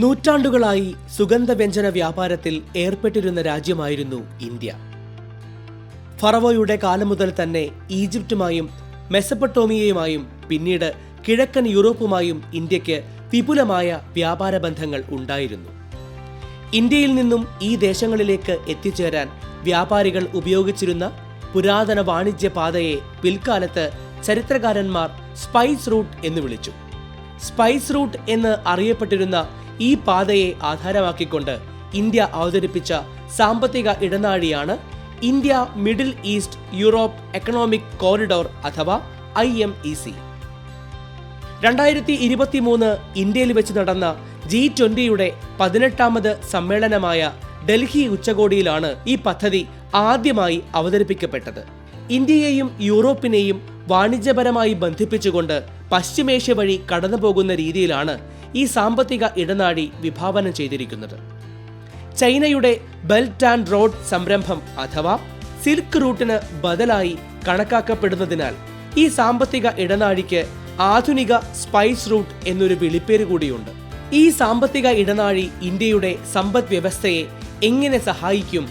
നൂറ്റാണ്ടുകളായി സുഗന്ധവ്യഞ്ജന വ്യാപാരത്തിൽ ഏർപ്പെട്ടിരുന്ന രാജ്യമായിരുന്നു ഇന്ത്യ. ഫറവോയുടെ കാലം മുതൽ തന്നെ ഈജിപ്തുമായും മെസപ്പട്ടോമിയയുമായും പിന്നീട് കിഴക്കൻ യൂറോപ്പുമായും ഇന്ത്യയ്ക്ക് വിപുലമായ വ്യാപാര ബന്ധങ്ങൾ ഉണ്ടായിരുന്നു. ഇന്ത്യയിൽ നിന്നും ഈ ദേശങ്ങളിലേക്ക് എത്തിച്ചേരാൻ വ്യാപാരികൾ ഉപയോഗിച്ചിരുന്ന പുരാതന വാണിജ്യ പാതയെ പിൽക്കാലത്ത് ചരിത്രകാരന്മാർ സ്പൈസ് റൂട്ട് എന്ന് വിളിച്ചു. സ്പൈസ് റൂട്ട് എന്ന് അറിയപ്പെട്ടിരുന്ന ഈ പാതയെ ആധാരമാക്കിക്കൊണ്ട് ഇന്ത്യ അവതരിപ്പിച്ച സാമ്പത്തിക ഇടനാഴിയാണ് India Middle East Europe economic corridor അഥവാ ഐ എം ഇ സി. രണ്ടായിരത്തി ഇരുപത്തി മൂന്ന് ഇന്ത്യയിൽ വെച്ച് നടന്ന ജി ട്വന്റിയുടെ പതിനെട്ടാമത് സമ്മേളനമായ ഡൽഹി ഉച്ചകോടിയിലാണ് ഈ പദ്ധതി ആദ്യമായി അവതരിപ്പിക്കപ്പെട്ടത്. ഇന്ത്യയെയും യൂറോപ്പിനെയും വാണിജ്യപരമായി ബന്ധിപ്പിച്ചുകൊണ്ട് പശ്ചിമേഷ്യ വഴി കടന്നുപോകുന്ന രീതിയിലാണ് ഈ സാമ്പത്തിക ഇടനാഴി വിഭാവനം ചെയ്തിരിക്കുന്നത്. ചൈനയുടെ ബെൽറ്റ് ആൻഡ് റോഡ് സംരംഭം അഥവാ സിൽക്ക് റൂട്ടിന് ബദലായി കണക്കാക്കപ്പെടുന്നതിനാൽ ഈ സാമ്പത്തിക ഇടനാഴിക്ക് ആധുനിക സ്പൈസ് റൂട്ട് എന്നൊരു വിളിപ്പേര് കൂടിയുണ്ട്. ഈ സാമ്പത്തിക ഇടനാഴി ഇന്ത്യയുടെ സമ്പദ് വ്യവസ്ഥയെ എങ്ങനെ സഹായിക്കും?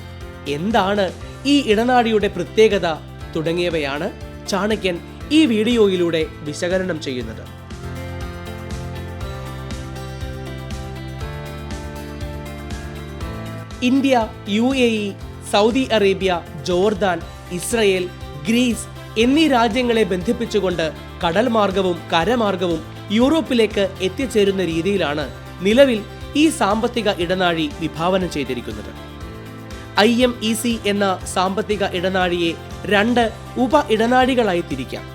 എന്താണ് ഈ ഇടനാഴിയുടെ പ്രത്യേകത? തുടങ്ങിയവയാണ് ചാണക്യൻ ഈ വീഡിയോയിലൂടെ വിശകലനം ചെയ്യുന്നത്. India U A E Saudi Arabia Jordan Israel Greece എന്നീ രാജ്യങ്ങളെ ബന്ധിപ്പിച്ചുകൊണ്ട് കടൽ മാർഗവും കരമാർഗവും യൂറോപ്പിലേക്ക് എത്തിച്ചേരുന്ന രീതിയിലാണ് നിലവിൽ ഈ സാമ്പത്തിക ഇടനാഴി വിഭാവനം ചെയ്തിരിക്കുന്നത്. ഐ എം ഇ സി എന്ന സാമ്പത്തിക ഇടനാഴിയെ രണ്ട് ഉപ ഇടനാഴികളായി തിരിക്കാം.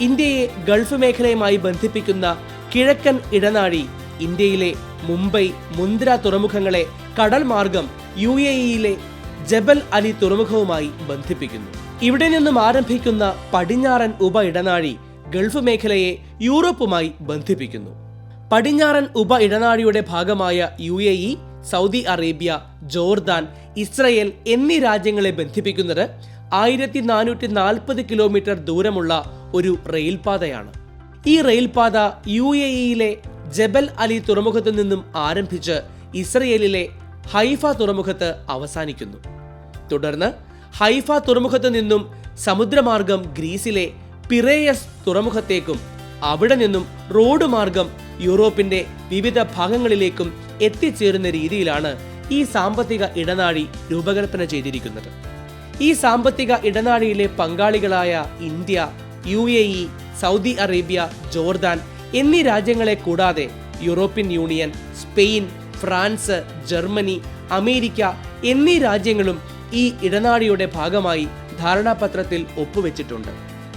ഇന്ത്യയെ ഗൾഫ് മേഖലയുമായി ബന്ധിപ്പിക്കുന്ന കിഴക്കൻ ഇടനാഴി ഇന്ത്യയിലെ മുംബൈ മുന്ദ്ര തുറമുഖങ്ങളെ കടൽ മാർഗം യു എ ഇയിലെ ജബൽ അലി തുറമുഖവുമായി ബന്ധിപ്പിക്കുന്നു. ഇവിടെ നിന്നും ആരംഭിക്കുന്ന പടിഞ്ഞാറൻ ഉപ ഇടനാഴി ഗൾഫ് മേഖലയെ യൂറോപ്പുമായി ബന്ധിപ്പിക്കുന്നു. പടിഞ്ഞാറൻ ഉപ ഇടനാഴിയുടെ ഭാഗമായ U A E Saudi Arabia Jordan Israel എന്നീ രാജ്യങ്ങളെ ബന്ധിപ്പിക്കുന്നത് ആയിരത്തി നാനൂറ്റി നാൽപ്പത് കിലോമീറ്റർ ദൂരമുള്ള ഒരു റെയിൽപാതയാണ്. ഈ റെയിൽപാത യു എ ഇയിലെ ജബൽ അലി തുറമുഖത്തു നിന്നും ആരംഭിച്ച് ഇസ്രയേലിലെ ഹൈഫ തുറമുഖത്ത് അവസാനിക്കുന്നു. തുടർന്ന് ഹൈഫ തുറമുഖത്ത് നിന്നും സമുദ്രമാർഗം ഗ്രീസിലെ പിറേയസ് തുറമുഖത്തേക്കും അവിടെ നിന്നും റോഡ് മാർഗം യൂറോപ്പിന്റെ വിവിധ ഭാഗങ്ങളിലേക്കും എത്തിച്ചേരുന്ന രീതിയിലാണ് ഈ സാമ്പത്തിക ഇടനാഴി രൂപകൽപ്പന ചെയ്തിരിക്കുന്നത്. ഈ സാമ്പത്തിക ഇടനാഴിയിലെ പങ്കാളികളായ India U A E Saudi Arabia Jordan എന്നീ രാജ്യങ്ങളെ കൂടാതെ European Union Spain France Germany America എന്നീ രാജ്യങ്ങളും ഈ ഇടനാഴിയുടെ ഭാഗമായി ധാരണാപത്രത്തിൽ ഒപ്പുവെച്ചിട്ടുണ്ട്.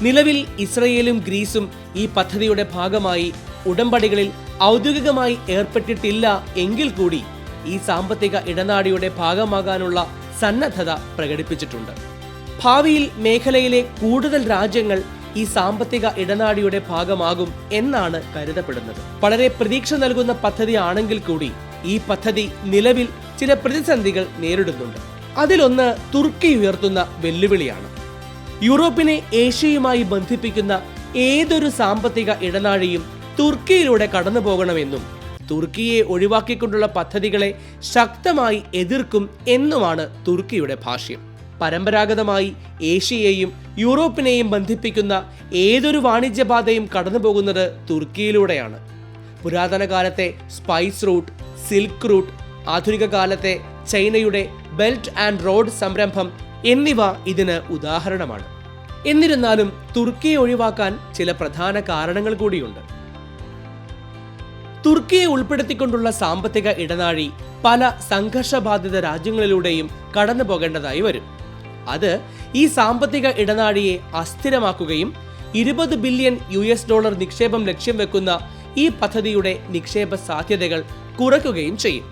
നിലവിൽ ഇസ്രയേലും ഗ്രീസും ഈ പദ്ധതിയുടെ ഭാഗമായി ഉടമ്പടികളിൽ ഔദ്യോഗികമായി ഏർപ്പെട്ടിട്ടില്ല എങ്കിൽ കൂടി ഈ സാമ്പത്തിക ഇടനാഴിയുടെ ഭാഗമാകാനുള്ള സന്നദ്ധത പ്രകടിപ്പിച്ചിട്ടുണ്ട്. ഭാവിയിൽ മേഖലയിലെ കൂടുതൽ രാജ്യങ്ങൾ ഈ സാമ്പത്തിക ഇടനാഴിയുടെ ഭാഗമാകും എന്നാണ് കരുതപ്പെടുന്നത്. വളരെ പ്രതീക്ഷ നൽകുന്ന പദ്ധതിയാണെങ്കിൽ കൂടി ഈ പദ്ധതി നിലവിൽ ചില പ്രതിസന്ധികൾ നേരിടുന്നുണ്ട്. അതിലൊന്ന് തുർക്കി ഉയർത്തുന്ന വെല്ലുവിളിയാണ്. യൂറോപ്പിനെ ഏഷ്യയുമായി ബന്ധിപ്പിക്കുന്ന ഏതൊരു സാമ്പത്തിക ഇടനാഴിയും തുർക്കിയിലൂടെ കടന്നു പോകണമെന്നും തുർക്കിയെ ഒഴിവാക്കിക്കൊണ്ടുള്ള പദ്ധതികളെ ശക്തമായി എതിർക്കും എന്നുമാണ് തുർക്കിയുടെ ഭാഷ്യം. പരമ്പരാഗതമായി ഏഷ്യയെയും യൂറോപ്പിനെയും ബന്ധിപ്പിക്കുന്ന ഏതൊരു വാണിജ്യപാതയും കടന്നുപോകുന്നത് തുർക്കിയിലൂടെയാണ്. പുരാതന കാലത്തെ സ്പൈസ് റൂട്ട് സിൽക്ക് റൂട്ട് ആധുനിക കാലത്തെ ചൈനയുടെ ബെൽറ്റ് ആൻഡ് റോഡ് സംരംഭം എന്നിവ ഇതിന് ഉദാഹരണമാണ്. എന്നിരുന്നാലും തുർക്കിയെ ഒഴിവാക്കാൻ ചില പ്രധാന കാരണങ്ങൾ കൂടിയുണ്ട്. തുർക്കിയെ ഉൾപ്പെടുത്തിക്കൊണ്ടുള്ള സാമ്പത്തിക ഇടനാഴി പല സംഘർഷബാധിത രാജ്യങ്ങളിലൂടെയും കടന്നു പോകേണ്ടതായി വരും. അത് ഈ സാമ്പത്തിക ഇടനാഴിയെ അസ്ഥിരമാക്കുകയും ഇരുപത് ബില്യൺ യു എസ് ഡോളർ നിക്ഷേപം ലക്ഷ്യം വെക്കുന്ന ഈ പദ്ധതിയുടെ നിക്ഷേപ സാധ്യതകൾ കുറയ്ക്കുകയും ചെയ്യും.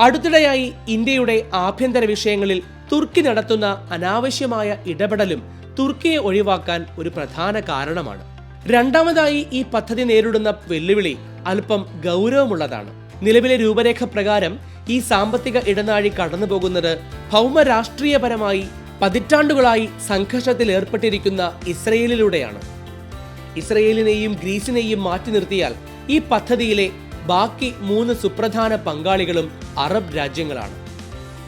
അടുത്തിടെയായി ഇന്ത്യയുടെ ആഭ്യന്തര വിഷയങ്ങളിൽ തുർക്കി നടത്തുന്ന അനാവശ്യമായ ഇടപെടലും തുർക്കിയെ ഒഴിവാക്കാൻ ഒരു പ്രധാന കാരണമാണ്. രണ്ടാമതായി ഈ പദ്ധതി നേരിടുന്ന വെല്ലുവിളി അല്പം ഗൗരവമുള്ളതാണ്. നിലവിലെ രൂപരേഖ പ്രകാരം ഈ സാമ്പത്തിക ഇടനാഴി കടന്നുപോകുന്നത് ഭൗമരാഷ്ട്രീയപരമായി പതിറ്റാണ്ടുകളായി സംഘർഷത്തിൽ ഏർപ്പെട്ടിരിക്കുന്ന ഇസ്രയേലിലൂടെയാണ്. ഇസ്രയേലിനെയും ഗ്രീസിനെയും മാറ്റി നിർത്തിയാൽ ഈ പദ്ധതിയിലെ ബാക്കി മൂന്ന് സുപ്രധാന പങ്കാളികളും അറബ് രാജ്യങ്ങളാണ്.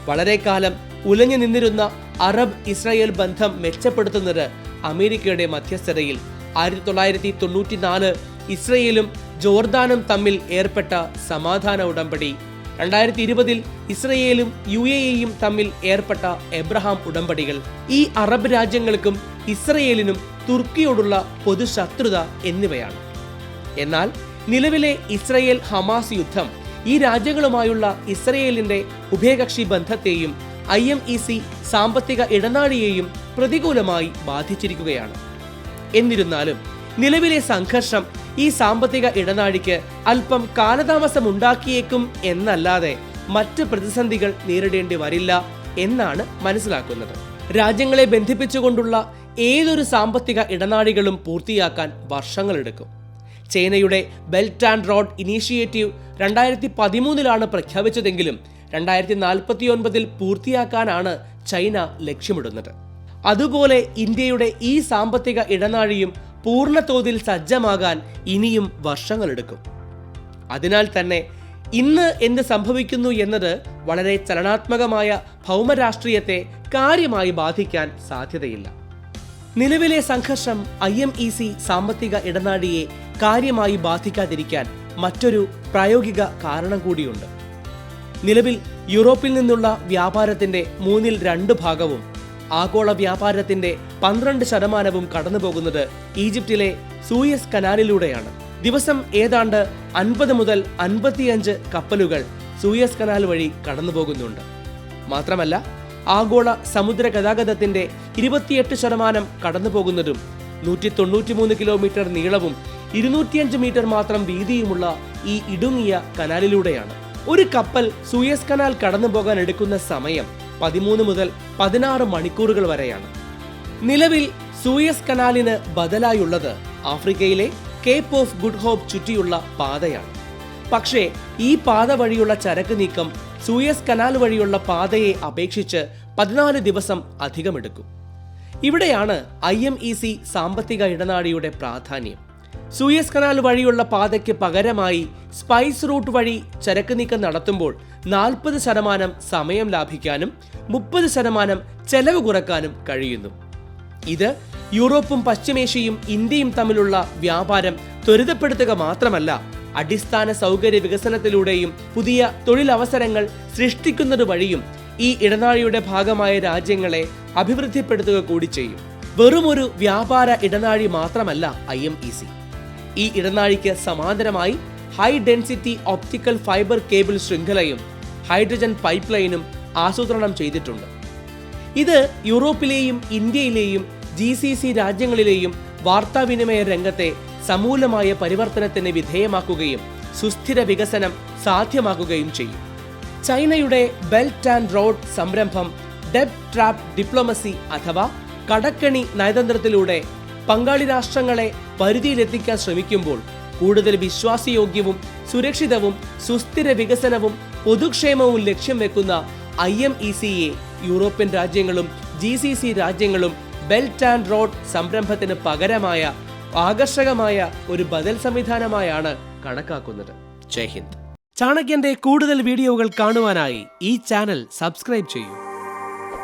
വളരെ കാലം ഉലഞ്ഞു നിന്നിരുന്ന അറബ് ഇസ്രായേൽ ബന്ധം മെച്ചപ്പെടുത്തുന്നത് അമേരിക്കയുടെ മധ്യസ്ഥതയിൽ ആയിരത്തി തൊള്ളായിരത്തി തൊണ്ണൂറ്റിനാല് ഇസ്രയേലും ജോർദാനും തമ്മിൽ ഏർപ്പെട്ട സമാധാന ഉടമ്പടി രണ്ടായിരത്തി ഇരുപതിൽ ഇസ്രയേലും യു എ ഇയും തമ്മിൽ ഏർപ്പെട്ട എബ്രഹാം ഉടമ്പടികൾ. ഈ അറബ് രാജ്യങ്ങൾക്കും ഇസ്രയേലിനും തുർക്കിയോടുള്ള പൊതു ശത്രുത എന്നിവയാണ്. എന്നാൽ നിലവിലെ ഇസ്രയേൽ ഹമാസ് യുദ്ധം ഈ രാജ്യങ്ങളുമായുള്ള ഇസ്രയേലിന്റെ ഉഭയകക്ഷി ബന്ധത്തെയും ഐ എം ഇ സി സാമ്പത്തിക ഇടനാഴിയെയും പ്രതികൂലമായി ബാധിച്ചിരിക്കുകയാണ്. എന്നിരുന്നാലും നിലവിലെ സംഘർഷം ഈ സാമ്പത്തിക ഇടനാഴിക്ക് അല്പം കാലതാമസം ഉണ്ടാക്കിയേക്കും എന്നല്ലാതെ മറ്റ് പ്രതിസന്ധികൾ നേരിടേണ്ടി വരില്ല എന്നാണ് മനസ്സിലാക്കുന്നത്. രാജ്യങ്ങളെ ബന്ധിപ്പിച്ചുകൊണ്ടുള്ള ഏതൊരു സാമ്പത്തിക ഇടനാഴികളും പൂർത്തിയാക്കാൻ വർഷങ്ങളെടുക്കും ചൈനയുടെ ബെൽറ്റ് ആൻഡ് റോഡ് ഇനീഷ്യേറ്റീവ് രണ്ടായിരത്തി പതിമൂന്നിലാണ് പ്രഖ്യാപിച്ചതെങ്കിലും രണ്ടായിരത്തി നാൽപ്പത്തി ഒൻപതിൽ പൂർത്തിയാക്കാനാണ് ചൈന ലക്ഷ്യമിടുന്നത്. അതുപോലെ ഇന്ത്യയുടെ ഈ സാമ്പത്തിക ഇടനാഴിയും പൂർണതോതിൽ സജ്ജമാകാൻ ഇനിയും വർഷങ്ങളെടുക്കും അതിനാൽ തന്നെ ഇന്ന് എന്ത് സംഭവിക്കുന്നു എന്നത് വളരെ ചലനാത്മകമായ ഭൗമരാഷ്ട്രീയത്തെ കാര്യമായി ബാധിക്കാൻ സാധ്യതയില്ല. നിലവിലെ സംഘർഷം ഐ എം ഇ സി സാമ്പത്തിക ഇടനാഴിയെ കാര്യമായി ബാധിക്കാതിരിക്കാൻ മറ്റൊരു പ്രായോഗിക കാരണം കൂടിയുണ്ട്. നിലവിൽ യൂറോപ്പിൽ നിന്നുള്ള വ്യാപാരത്തിന്റെ മൂന്നിൽ രണ്ട് ഭാഗവും ആഗോള വ്യാപാരത്തിന്റെ പന്ത്രണ്ട് ശതമാനവും കടന്നുപോകുന്നത് ഈജിപ്തിലെ സൂയസ് കനാലിലൂടെയാണ്. ദിവസം ഏതാണ്ട് അൻപത് മുതൽ അൻപത്തിയഞ്ച് കപ്പലുകൾ സൂയസ് കനാൽ വഴി കടന്നുപോകുന്നുണ്ട്. മാത്രമല്ല ആഗോള സമുദ്ര ഗതാഗതത്തിന്റെ ഇരുപത്തിയെട്ട് ശതമാനം കടന്നുപോകുന്നതും നൂറ്റി തൊണ്ണൂറ്റിമൂന്ന് കിലോമീറ്റർ നീളവും ഇരുന്നൂറ്റിയഞ്ച് മീറ്റർ മാത്രം വീതിയുമുള്ള ഈ ഇടുങ്ങിയ കനാലിലൂടെയാണ്. ഒരു കപ്പൽ സൂയസ് കനാൽ കടന്നു പോകാൻ എടുക്കുന്ന സമയം പതിമൂന്ന് മുതൽ പതിനാറ് മണിക്കൂറുകൾ വരെയാണ്. നിലവിൽ സൂയസ് കനാലിന് ബദലായുള്ളത് ആഫ്രിക്കയിലെ കേപ്പ് ഓഫ് ഗുഡ് ഹോപ്പ് ചുറ്റിയുള്ള പാതയാണ്. പക്ഷേ ഈ പാത വഴിയുള്ള ചരക്ക് നീക്കം സൂയസ് കനാൽ വഴിയുള്ള പാതയെ അപേക്ഷിച്ച് പതിനാല് ദിവസം അധികമെടുക്കും. ഇവിടെയാണ് ഐ എം ഇ സി സാമ്പത്തിക ഇടനാഴിയുടെ പ്രാധാന്യം. സൂയസ് കനാൽ വഴിയുള്ള പാതയ്ക്ക് പകരമായി സ്പൈസ് റൂട്ട് വഴി ചരക്ക് നീക്കം നടത്തുമ്പോൾ നാൽപ്പത് ശതമാനം സമയം ലാഭിക്കാനും മുപ്പത് ശതമാനം ചെലവ് കുറക്കാനും കഴിയുന്നു. ഇത് യൂറോപ്പും പശ്ചിമേഷ്യയും ഇന്ത്യയും തമ്മിലുള്ള വ്യാപാരം ത്വരിതപ്പെടുത്തുക മാത്രമല്ല അടിസ്ഥാന സൗകര്യ വികസനത്തിലൂടെയും പുതിയ തൊഴിലവസരങ്ങൾ സൃഷ്ടിക്കുന്നത് വഴിയും ഈ ഇടനാഴിയുടെ ഭാഗമായ രാജ്യങ്ങളെ അഭിവൃദ്ധിപ്പെടുത്തുക കൂടി ചെയ്യും. വെറുമൊരു വ്യാപാര ഇടനാഴി മാത്രമല്ല ഐ എം ഇ സി. ഈ ഇടനാഴിക്ക് സമാന്തരമായി high density optical fibre cable ശൃംഖലയും ഹൈഡ്രജൻ പൈപ്പ് ലൈനും ആസൂത്രണം ചെയ്തിട്ടുണ്ട്. ഇത് യൂറോപ്പിലെയും ഇന്ത്യയിലെയും ജി സി സി രാജ്യങ്ങളിലെയും വാർത്താവിനിമയ രംഗത്തെ സമൂലമായ പരിവർത്തനത്തിന് വിധേയമാക്കുകയും സുസ്ഥിര വികസനം സാധ്യമാക്കുകയും ചെയ്യും. ചൈനയുടെ ബെൽറ്റ് ആൻഡ് റോഡ് സംരംഭം ഡെബ് ട്രാപ്പ് ഡിപ്ലോമസി അഥവാ കടക്കണി നയതന്ത്രത്തിലൂടെ പങ്കാളി രാഷ്ട്രങ്ങളെ പരിധിയിലെത്തിക്കാൻ ശ്രമിക്കുമ്പോൾ കൂടുതൽ വിശ്വാസയോഗ്യവും സുരക്ഷിതവും സുസ്ഥിര വികസനവും പൊതുക്ഷേമവും ലക്ഷ്യം വെക്കുന്ന ഐ എം ഇ സിയെ യൂറോപ്യൻ രാജ്യങ്ങളും ജി സി സി രാജ്യങ്ങളും ബെൽറ്റ് ആൻഡ് റോഡ് സംരംഭത്തിന് പകരമായ ആകർഷകമായ ഒരു ബദൽ സംവിധാനമായാണ് കണക്കാക്കുന്നത്. ജയ് ഹിന്ദ്. ചാണക്യന്റെ കൂടുതൽ വീഡിയോകൾ കാണുവാനായി ഈ ചാനൽ സബ്സ്ക്രൈബ് ചെയ്യൂ.